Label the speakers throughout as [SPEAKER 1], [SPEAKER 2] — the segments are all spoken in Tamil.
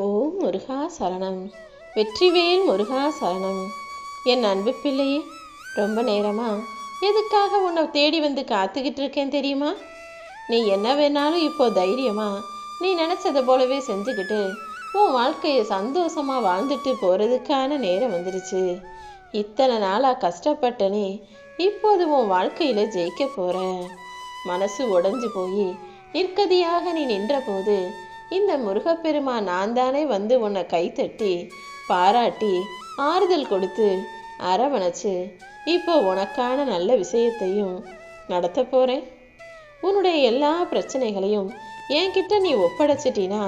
[SPEAKER 1] ஓம் முருகா சரணம். வெற்றிவேல் முருகா சரணம். என் அன்பு பிள்ளையே ரொம்ப நேரமா? எதுக்காக உன்னை தேடி வந்து காத்துக்கிட்டு இருக்கேன் தெரியுமா? நீ என்ன வேணாலும் இப்போ தைரியமா நீ நினச்சதை போலவே செஞ்சுக்கிட்டு உன் வாழ்க்கையை சந்தோஷமா வாழ்ந்துட்டு போகிறதுக்கான நேரம் வந்துடுச்சு இத்தனை நாளாக கஷ்டப்பட்ட நீ இப்போது உன் வாழ்க்கையில் ஜெயிக்க போற மனசு உடஞ்சு போய் நிற்கதியாக நீ நின்றபோது இந்த முருகப்பெருமான் நான் தானே வந்து உன்னை கைத்தட்டி பாராட்டி ஆறுதல் கொடுத்து அரவணைச்சு இப்போ உனக்கான நல்ல விஷயத்தையும் நடத்த போறேன். உன்னுடைய எல்லா பிரச்சனைகளையும் என்கிட்ட நீ ஒப்படைச்சிட்டினா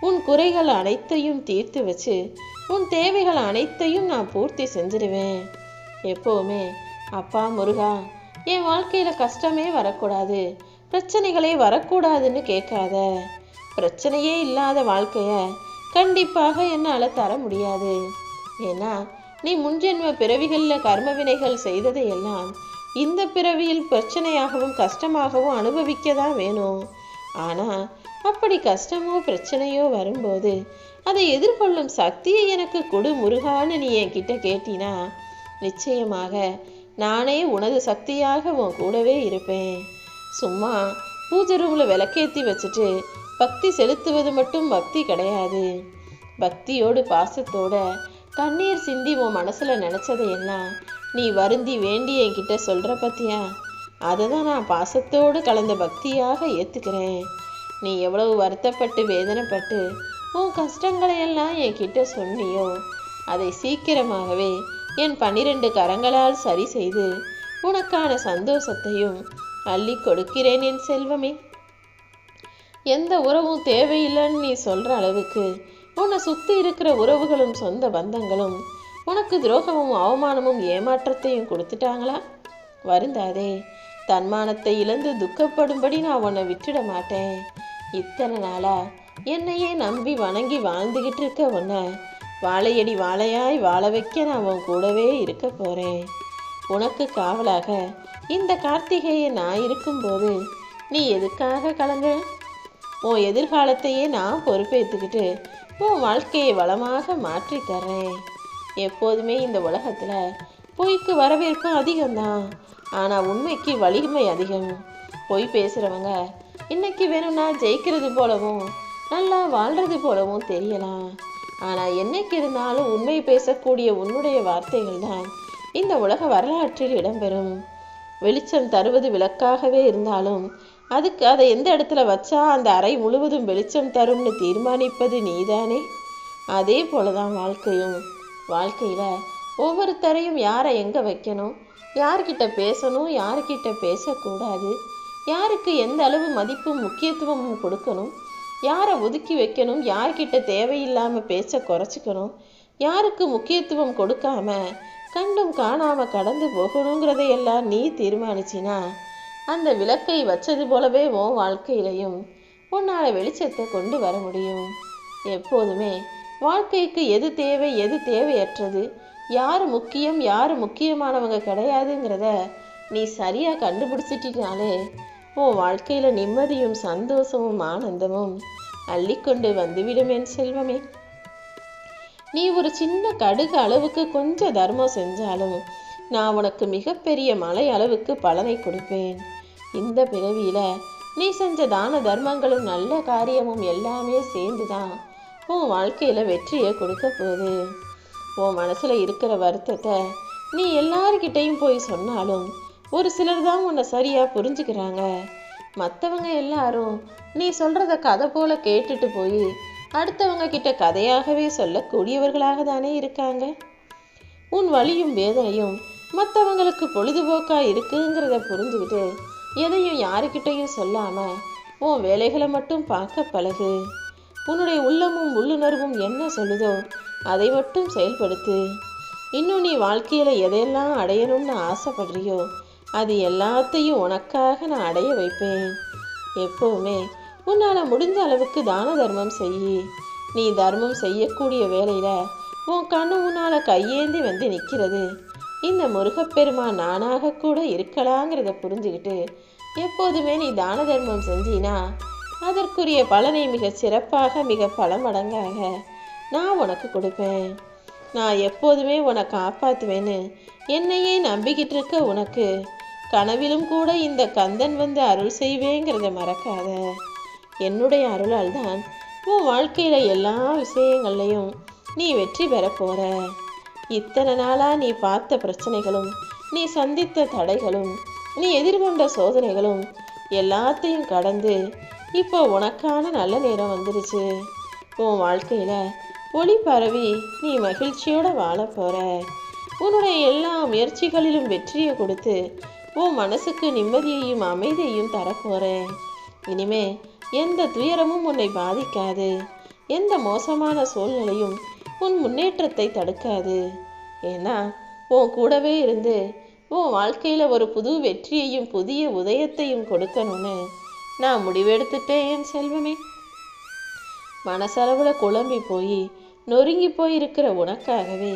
[SPEAKER 1] உன் குறைகள் அனைத்தையும் தீர்த்து வச்சு உன் தேவைகள் அனைத்தையும் நான் பூர்த்தி செஞ்சிடுவேன். எப்போவுமே அப்பா முருகா என் வாழ்க்கையில கஷ்டமே வரக்கூடாது. பிரச்சனைகளே வரக்கூடாதுன்னு கேட்காத. பிரச்சனையே இல்லாத வாழ்க்கைய கண்டிப்பாக என்னால் தர முடியாது. ஏன்னா நீ முன்ஜென்ம பிறவிகளில் கர்ம வினைகள் செய்ததையெல்லாம் இந்த பிறவியில் பிரச்சனையாகவும் கஷ்டமாகவும் அனுபவிக்க தான் வேணும். ஆனால் அப்படி கஷ்டமோ பிரச்சனையோ வரும்போது அதை எதிர்கொள்ளும் சக்தியை எனக்கு கொடு முருகான்னு நீ என்கிட்ட கேட்டினா நிச்சயமாக நானே உனது சக்தியாக உன் கூடவே இருப்பேன். சும்மா பூஜை ரூமில் விளக்கேற்றி வச்சுட்டு பக்தி செலுத்துவது மட்டும் பக்தி கிடையாது. பக்தியோடு பாசத்தோட கண்ணீர் சிந்தி உன் மனசில் நினச்சதையெல்லாம் நீ வருந்தி வேண்டி என்கிட்ட சொல்கிற பத்தியா? அதை தான் நான் பாசத்தோடு கலந்த பக்தியாக ஏற்றுக்கிறேன் நீ எவ்வளவு வருத்தப்பட்டு வேதனைப்பட்டு உன் கஷ்டங்களை எல்லாம் என்கிட்ட சொன்னியோ அதை சீக்கிரமாகவே என் பன்னிரண்டு கரங்களால் சரி செய்து உனக்கான சந்தோஷத்தையும் அள்ளி கொடுக்கிறேன் என் செல்வமே. எந்த உறவும் தேவையில்லைன்னு நீ சொல்ற அளவுக்கு உன்னை சுத்தி இருக்கிற உறவுகளும் சொந்த பந்தங்களும் உனக்கு துரோகமும் அவமானமும் ஏமாற்றத்தையும் கொடுத்துட்டாங்களா? வருந்தாதே. தன்மானத்தை இழந்து துக்கப்படும்படி நான் உன்னை விட்டுட மாட்டேன். இத்தனை நாளா என்னையே நம்பி வணங்கி வாழ்ந்துகிட்டு இருக்க உன்னை வாழையடி வாழையாய் வாழ வைக்க நான் உன் கூடவே இருக்க போறேன். உனக்கு காவலாக இந்த கார்த்திகையை நான் இருக்கும்போது நீ எதுக்காக கலங்க உன் எதிர்காலத்தையே நான் பொறுப்பேற்றுக்கிட்டு உன் வாழ்க்கையை வளமாக மாற்றி தர்றேன். எப்போதுமே இந்த உலகத்தில் பொய்க்கு வரவேற்பு அதிகம்தான். ஆனால் உண்மைக்கு வலிமை அதிகம். பொய் பேசுகிறவங்க இன்னைக்கு வேணும்னா ஜெயிக்கிறது போலவும் நல்லா வாழ்றது போலவும் தெரியலாம். ஆனால் என்னைக்கு இருந்தாலும் உண்மை பேசக்கூடிய உன்னுடைய வார்த்தைகள் தான் இந்த உலக வரலாற்றில் இடம்பெறும். வெளிச்சம் தருவது விளக்காகவே இருந்தாலும் அதுக்கு அதை எந்த இடத்துல வச்சா அந்த அறை முழுவதும் வெளிச்சம் தரும்னு தீர்மானிப்பது நீதானே? அதே போலதான் வாழ்க்கையும். வாழ்க்கையில ஒவ்வொருத்தரையும் யாரை எங்க வைக்கணும்? யார்கிட்ட பேசணும்? யார்கிட்ட பேசக்கூடாது? யாருக்கு எந்த அளவு மதிப்பும் முக்கியத்துவமும் கொடுக்கணும்? யாரை ஒதுக்கி வைக்கணும்? யார்கிட்ட தேவையில்லாம பேச்ச குறைச்சிக்கணும்? யாருக்கு முக்கியத்துவம் கொடுக்காம கண்டும் காணாம கடந்து போகணுங்கிறதையெல்லாம் நீ தீர்மானிச்சினா அந்த விளக்கை வச்சது போலவே உன் வாழ்க்கையிலையும் உன்னால வெளிச்சத்தை கொண்டு வர முடியும். எப்போதுமே வாழ்க்கைக்கு எது தேவை எது தேவையற்றது யார் முக்கியம் யார் முக்கியமானவங்க கிடையாதுங்கிறத நீ சரியாக கண்டுபிடிச்சிட்டினாலே உன் வாழ்க்கையில் நிம்மதியும் சந்தோஷமும் ஆனந்தமும் அள்ளிக்கொண்டு வந்துவிடும் என் செல்வமே. நீ ஒரு சின்ன கடுகு அளவுக்கு கொஞ்சம் தர்மம் செஞ்சாலும் நான் உனக்கு மிகப்பெரிய மலை அளவுக்கு பலனை கொடுப்பேன். இந்த பிறவியில நீ செஞ்ச தான தர்மங்களும் நல்ல காரியமும் எல்லாமே சேர்ந்துதான் உன் வாழ்க்கையில வெற்றியை கொடுக்க போகுது. உன் மனசுல இருக்கிற வருத்தத்தை நீ எல்லார்கிட்டையும் போய் சொன்னாலும் ஒரு சிலர் தான் உன்னை சரியா புரிஞ்சுக்கிறாங்க. மற்றவங்க எல்லாரும் நீ சொல்றத கதை போல கேட்டுட்டு போய் அடுத்தவங்க கிட்ட கதையாகவே சொல்லக்கூடியவர்களாக தானே இருக்காங்க? உன் வழியும் வேதனையும் மற்றவங்களுக்கு பொழுதுபோக்கா இருக்குங்கிறத புரிஞ்சுக்கிட்டு எதையும் யாருக்கிட்டையும் சொல்லாம உன் வேலைகளை மட்டும் பார்க்க பழகு. உன்னுடைய உள்ளமும் உள்ளுணர்வும் என்ன சொல்லுதோ அதை மட்டும் செயல்படுத்து. இன்னும் நீ வாழ்க்கையில எதையெல்லாம் அடையணும்னு ஆசைப்படுறியோ அது எல்லாத்தையும் உனக்காக நான் அடைய வைப்பேன். எப்பவுமே உன்னால் முடிஞ்ச அளவுக்கு தான தர்மம் செய் நீ தர்மம் செய்யக்கூடிய வேலையில உன் கண்ணு உன்னால கையேந்தி வந்து நிற்கிறது இந்த முருகப்பெருமான் நானாக கூட இருக்கலாங்கிறத புரிஞ்சுக்கிட்டு எப்போதுமே நீ தான தர்மம் செஞ்சினா அதற்குரிய பலனை மிக சிறப்பாக மிக பல மடங்காக நான் உனக்கு கொடுப்பேன். நான் எப்போதுமே உன்னை காப்பாற்றுவேன்னு என்னையே நம்பிக்கிட்டு இருக்க உனக்கு கனவிலும் கூட இந்த கந்தன் வந்து அருள் செய்வேங்கிறத மறக்காத. என்னுடைய அருளால் தான் உன் வாழ்க்கையில எல்லா விஷயங்கள்லையும் நீ வெற்றி பெற போற. இத்தனை நாளா நீ பார்த்த பிரச்சனைகளும் நீ சந்தித்த தடைகளும் நீ எதிர்கொண்ட சோதனைகளும் எல்லாத்தையும் கடந்து இப்போ உனக்கான நல்ல நேரம் வந்துருச்சு. உன் வாழ்க்கையில ஒளி பரவி நீ மகிழ்ச்சியோட வாழ போற. உன்னுடைய எல்லா முயற்சிகளிலும் வெற்றியை கொடுத்து உன் மனசுக்கு நிம்மதியையும் அமைதியையும் தரப்போறேன் இனிமே எந்த துயரமும் உன்னை பாதிக்காது. எந்த மோசமான சூழ்நிலையும் உன் முன்னேற்றத்தை தடுக்காது. ஏன்னா உன் கூடவே இருந்து உன் வாழ்க்கையில் ஒரு புது வெற்றியையும் புதிய உதயத்தையும் கொடுக்கணும்னு நான் முடிவெடுத்துட்டேன் என் செல்வமே. மனசளவில் குழம்பி போய் நொறுங்கி போயிருக்கிற உனக்காகவே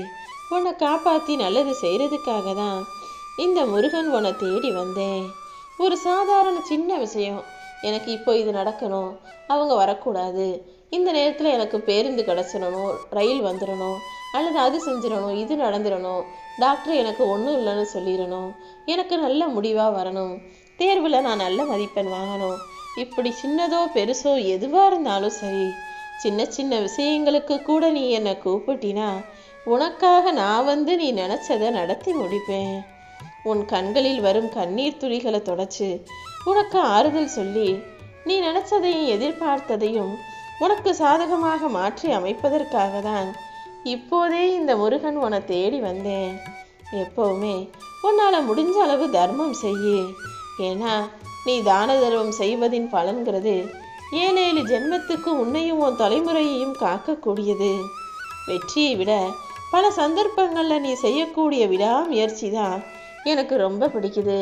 [SPEAKER 1] உன்னை காப்பாற்றி நல்லது செய்கிறதுக்காக தான் இந்த முருகன் உன்னை தேடி வந்தேன். ஒரு சாதாரண சின்ன விஷயம். எனக்கு இப்போ இது நடக்கணும். அவங்க வரக்கூடாது. இந்த நேரத்தில் எனக்கு பேருந்து கிடச்சிடணும். ரயில் வந்துடணும். அல்லது அது செஞ்சிடணும் இது நடந்துடணும். டாக்டர் எனக்கு ஒன்றும் இல்லைன்னு சொல்லிடணும். எனக்கு நல்ல முடிவாக வரணும். தேர்வில் நான் நல்ல மதிப்பெண் வாங்கணும். இப்படி சின்னதோ பெருசோ எதுவாக இருந்தாலும் சரி சின்ன சின்ன விஷயங்களுக்கு கூட நீ என்னை கூப்பிட்டினா உனக்காக நான் வந்து நீ நினச்சதை நடத்தி முடிப்பேன். உன் கண்களில் வரும் கண்ணீர் துளிகளை தொடச்சு உனக்கு ஆறுதல் சொல்லி நீ நினைச்சதையும் எதிர்பார்த்ததையும் உனக்கு சாதகமாக மாற்றி அமைப்பதற்காக தான் இப்போதே இந்த முருகன் உன்னை தேடி வந்தேன். எப்பவுமே உன்னால் முடிஞ்ச அளவு தர்மம் செய்யு. ஏன்னா நீ தான தர்மம் செய்வதின் பலன்கிறது ஏழு ஏழு ஜென்மத்துக்கு உன்னையும் உன் தலைமுறையையும் காக்கக்கூடியது. வெற்றியை விட பல சந்தர்ப்பங்களில் நீ செய்யக்கூடிய விடாமுயற்சி தான் எனக்கு ரொம்ப பிடிக்குது.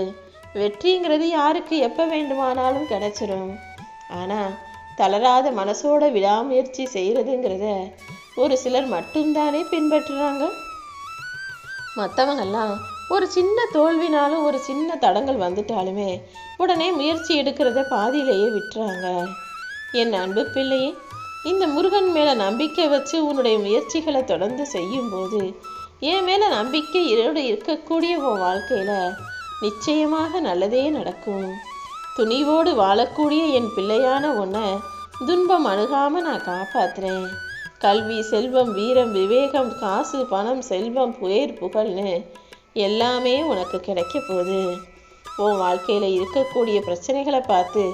[SPEAKER 1] வெற்றிங்கிறது யாருக்கு எப்போ வேண்டுமானாலும் கிடைச்சிரும். ஆனால் தளராத மனசோட விடாமுயற்சி செய்கிறதுங்கிறத ஒரு சிலர் மட்டும்தானே பின்பற்றுறாங்க? மற்றவங்கெல்லாம் ஒரு சின்ன தோல்வினாலும் ஒரு சின்ன தடங்கள் வந்துட்டாலுமே உடனே முயற்சி எடுக்கிறத பாதியிலேயே விட்டுறாங்க. என் அன்பு பிள்ளையே இந்த முருகன் மேலே நம்பிக்கை வச்சு உன்னுடைய முயற்சிகளை தொடர்ந்து செய்யும்போது என் மேலே நம்பிக்கை இதோடு இருக்கக்கூடிய உன் வாழ்க்கையில் நிச்சயமாக நல்லதே நடக்கும். துணிவோடு வாழக்கூடிய என் பிள்ளையான உன்னை துன்பம் அணுகாம நான் காப்பாத்துறேன். கல்வி செல்வம் வீரம் விவேகம் காசு பணம் செல்வம் புயர் புகழ்னு எல்லாமே உனக்கு கிடைக்க போகுது. உன் வாழ்க்கையில் இருக்கக்கூடிய பிரச்சனைகளை பார்த்து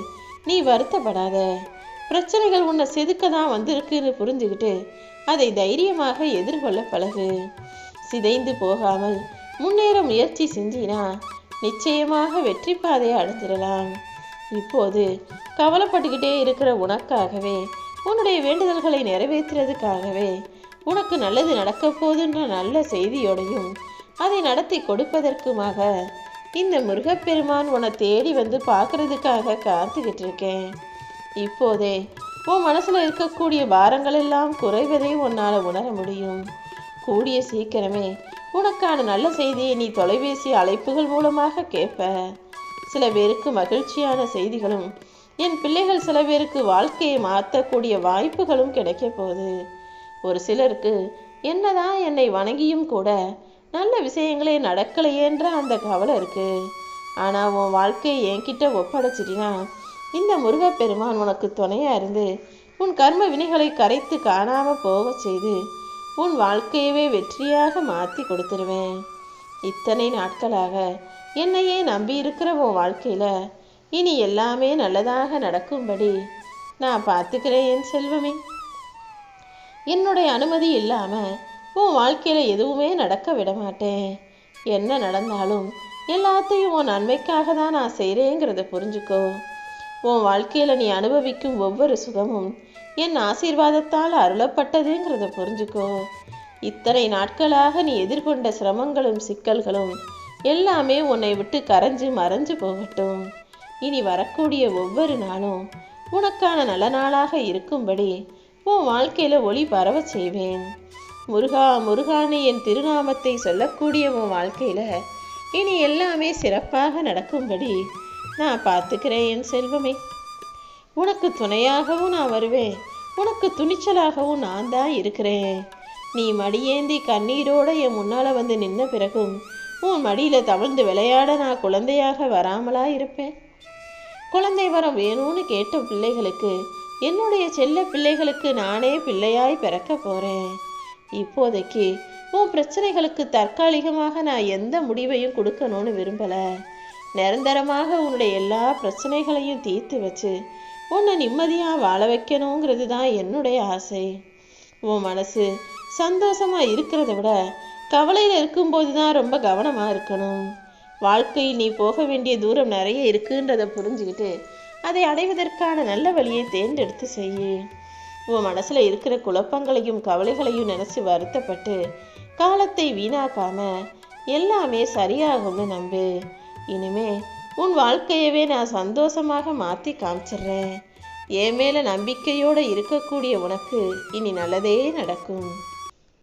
[SPEAKER 1] நீ வருத்தப்படாத. பிரச்சனைகள் உன்னை செதுக்க தான் வந்திருக்குன்னு புரிஞ்சுக்கிட்டு அதை தைரியமாக எதிர்கொள்ள பழகு. சிதைந்து போகாமல் முன்னேற முயற்சி செஞ்சினா நிச்சயமாக வெற்றி பாதையை அடைஞ்சிடலாம் இப்போது கவலைப்பட்டுக்கிட்டே இருக்கிற உனக்காகவே உன்னுடைய வேண்டுதல்களை நிறைவேற்றுறதுக்காகவே உனக்கு நல்லது நடக்க போதுன்ற நல்ல செய்தியோடையும் அதை நடத்தி கொடுப்பதற்குமாக இந்த முருகப்பெருமான் உன்னை தேடி வந்து பார்க்கறதுக்காக காத்துக்கிட்டு இருக்கேன் இப்போதே உன் மனசில் இருக்கக்கூடிய பாரங்கள் எல்லாம் குறைவதை உன்னால் உணர முடியும். கூடிய சீக்கிரமே உனக்கான நல்ல செய்தியை நீ தொலைபேசி அழைப்புகள் மூலமாக கேட்ப. சில பேருக்கு மகிழ்ச்சியான செய்திகளும் என் பிள்ளைகள் சில பேருக்கு வாழ்க்கையை மாற்றக்கூடிய வாய்ப்புகளும் கிடைக்க போகுது. ஒரு சிலருக்கு என்னதான் என்னை வணங்கியும் கூட நல்ல விஷயங்களே நடக்கலையேன்ற அந்த கவலை இருக்கு. ஆனால் உன் வாழ்க்கையை என்கிட்ட ஒப்படைச்சிட்டினா இந்த முருகப்பெருமான் உனக்கு துணையா இருந்து உன் கர்ம வினைகளை கரைத்து காணாம போக செய்து உன் வாழ்க்கையவே வெற்றியாக மாற்றி கொடுத்துருவேன். இத்தனை நாட்களாக என்னையே நம்பி இருக்கிற உன் வாழ்க்கையில் இனி எல்லாமே நல்லதாக நடக்கும்படி நான் பார்த்துக்கிறேன் என் செல்வமே. என்னுடைய அனுமதி இல்லாமல் உன் வாழ்க்கையில் எதுவுமே நடக்க விட மாட்டேன் என்ன நடந்தாலும் எல்லாத்தையும் உன் நன்மைக்காக தான் நான் செய்கிறேங்கிறத புரிஞ்சுக்கோ. உன் வாழ்க்கையில் நீ அனுபவிக்கும் ஒவ்வொரு சுகமும் என் ஆசீர்வாதத்தால் அருளப்பட்டதுங்கிறத புரிஞ்சுக்கோ. இத்தனை நாட்களாக நீ எதிர்கொண்ட சிரமங்களும் சிக்கல்களும் எல்லாமே உன்னை விட்டு கரைஞ்சு மறைஞ்சு போகட்டும். இனி வரக்கூடிய ஒவ்வொரு நாளும் உனக்கான நல்ல நாளாக இருக்கும்படி உன் வாழ்க்கையில் ஒளி பரவச் செய்வேன். முருகா முருகானு என் திருநாமத்தை சொல்லக்கூடிய உன் வாழ்க்கையில் இனி எல்லாமே சிறப்பாக நடக்கும்படி நான் பார்த்துக்கிறேன் என் செல்வமே. உனக்கு துணையாகவும் நான் வருவேன். உனக்கு துணிச்சலாகவும் நான் தான் இருக்கிறேன். நீ மடியேந்தி கண்ணீரோட என் முன்னால் வந்து நின்ன பிறகும் உன் மடியில் தவழ்ந்து விளையாட நான் குழந்தையாக வராமலா இருப்பேன்? குழந்தை வரம் வேணும்னு கேட்ட பிள்ளைகளுக்கு என்னுடைய செல்ல பிள்ளைகளுக்கு நானே பிள்ளையாய் பிறக்க போகிறேன் இப்போதைக்கு உன் பிரச்சனைகளுக்கு தற்காலிகமாக நான் எந்த முடிவையும் கொடுக்கணும்னு விரும்பலை. நிரந்தரமாக உன்னுடைய எல்லா பிரச்சனைகளையும் தீர்த்து வச்சு உன்னை நிம்மதியாக வாழ வைக்கணுங்கிறது தான் என்னுடைய ஆசை. உன் மனசு சந்தோஷமாக இருக்கிறத விட கவலையில் இருக்கும்போது தான் ரொம்ப கவனமாக இருக்கணும். வாழ்க்கையில் நீ போக வேண்டிய தூரம் நிறைய இருக்குன்றதை புரிஞ்சுக்கிட்டு அதை அடைவதற்கான நல்ல வழியை தேர்ந்தெடுத்து செய்யு. உன் மனசில் இருக்கிற குழப்பங்களையும் கவலைகளையும் நினச்சி வருத்தப்பட்டு காலத்தை வீணாக்காம எல்லாமே சரியாகும்னு நம்பு. இனிமே உன் வாழ்க்கையவே நான் சந்தோஷமாக மாற்றி காமிச்சிடுறேன் என் மேலே நம்பிக்கையோடு இருக்கக்கூடிய உனக்கு இனி நல்லதே நடக்கும்.